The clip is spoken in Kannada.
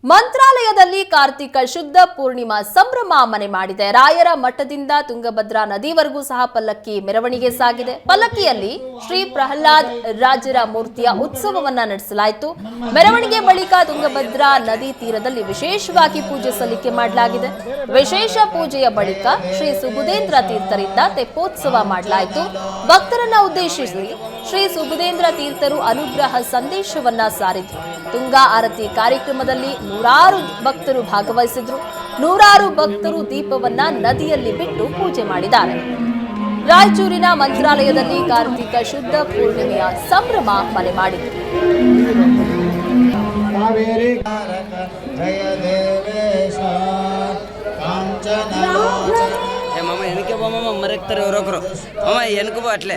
¡Manta! ಮಂತ್ರಾಲಯದಲ್ಲಿ ಕಾರ್ತಿಕ ಶುದ್ಧ ಪೂರ್ಣಿಮಾ ಸಂಭ್ರಮ ಮನೆ ಮಾಡಿದೆ. ರಾಯರ ಮಠದಿಂದ ತುಂಗಭದ್ರಾ ನದಿವರೆಗೂ ಸಹ ಪಲ್ಲಕ್ಕಿ ಮೆರವಣಿಗೆ ಸಾಗಿದೆ. ಪಲ್ಲಕ್ಕಿಯಲ್ಲಿ ಶ್ರೀ ಪ್ರಹ್ಲಾದ್ ರಾಜರ ಮೂರ್ತಿಯ ಉತ್ಸವವನ್ನ ನಡೆಸಲಾಯಿತು. ಮೆರವಣಿಗೆ ಬಳಿಕ ತುಂಗಭದ್ರಾ ನದಿ ತೀರದಲ್ಲಿ ವಿಶೇಷವಾಗಿ ಪೂಜೆ ಸಲ್ಲಿಕೆ ಮಾಡಲಾಗಿದೆ. ವಿಶೇಷ ಪೂಜೆಯ ಬಳಿಕ ಶ್ರೀ ಸುಬುಧೇಂದ್ರ ತೀರ್ಥರಿಂದ ತೆಪ್ಪೋತ್ಸವ ಮಾಡಲಾಯಿತು. ಭಕ್ತರನ್ನ ಉದ್ದೇಶಿಸಿ ಶ್ರೀ ಸುಬುಧೇಂದ್ರ ತೀರ್ಥರು ಅನುಗ್ರಹ ಸಂದೇಶವನ್ನ ಸಾರಿದ್ರು. ತುಂಗಾ ಆರತಿ ಕಾರ್ಯಕ್ರಮದಲ್ಲಿ ನೂರಾರು ಭಕ್ತರು ಭಾಗವಹಿಸಿದ್ರು. ನೂರಾರು ಭಕ್ತರು ದೀಪವನ್ನ ನದಿಯಲ್ಲಿ ಬಿಟ್ಟು ಪೂಜೆ ಮಾಡಿದ್ದಾರೆ. ರಾಯಚೂರಿನ ಮಂತ್ರಾಲಯದಲ್ಲಿ ಕಾರ್ತಿಕ ಶುದ್ಧ ಪೂರ್ಣಿಮೆಯ ಸಂಭ್ರಮ ಮನೆ ಮಾಡಿತು ಮರಕ್ತಾರೆ ಅವ್ರೊಬ್ರು. ಮಮ್ಮ ಎನಕು ಅಟ್ಲೆ.